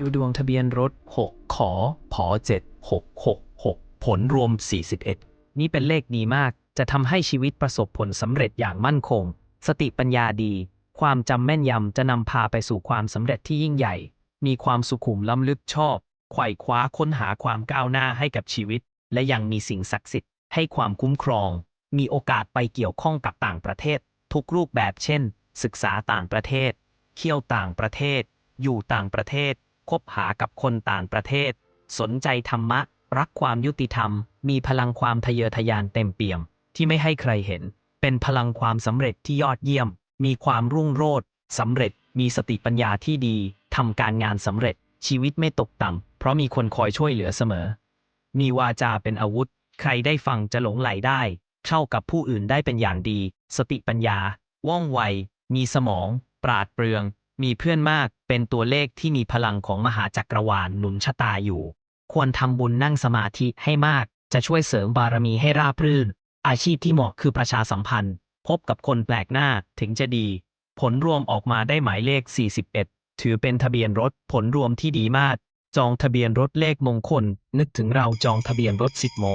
ดูดวงทะเบียนรถ 6 ขอผอ7 6 6 6 ผลรวม 41 นี่เป็นเลขดีมาก จะทำให้ชีวิตประสบผลสำเร็จอย่างมั่นคง สติปัญญาดี ความจำแม่นยำจะนำพาไปสู่ความสำเร็จที่ยิ่งใหญ่ มีความสุขุมล้ำลึกชอบ ไขว่คว้าค้นหาความก้าวหน้าให้กับชีวิต และยังมีสิ่งศักดิ์สิทธิ์ให้ความคุ้มครอง มีโอกาสไปเกี่ยวข้องกับต่างประเทศ ทุกรูปแบบเช่น ศึกษาต่างประเทศ เที่ยวต่างประเทศ อยู่ต่างประเทศ คบหากับคนต่างประเทศ สนใจธรรมะ รักความยุติธรรม มีพลังความทะเยอทะยานเต็มเปี่ยม ที่ไม่ให้ใครเห็น เป็นพลังความสำเร็จที่ยอดเยี่ยม มีความรุ่งโรจน์สำเร็จ มีสติปัญญาที่ดีทำการงานสำเร็จ ชีวิตไม่ตกต่ำเพราะมีคนคอยช่วยเหลือเสมอ มีวาจาเป็นอาวุธ ใครได้ฟังจะหลงไหลได้เข้ากับผู้อื่นได้เป็นอย่างดี สติปัญญา ว่องไว มีสมอง ปราดเปรือง มีเพื่อนมากเป็นตัวเลขที่มีพลังของมหาจักรวาลหนุนชะตาอยู่ ควรทำบุญนั่งสมาธิให้มากจะช่วยเสริมบารมีให้ราบรื่น อาชีพที่เหมาะคือประชาสัมพันธ์ พบกับคนแปลกหน้าถึงจะดี ผลรวมออกมาได้หมายเลข 41 ถือเป็นทะเบียนรถผลรวมที่ดีมาก จองทะเบียนรถเลขมงคล นึกถึงเราจองทะเบียนรถสิบโม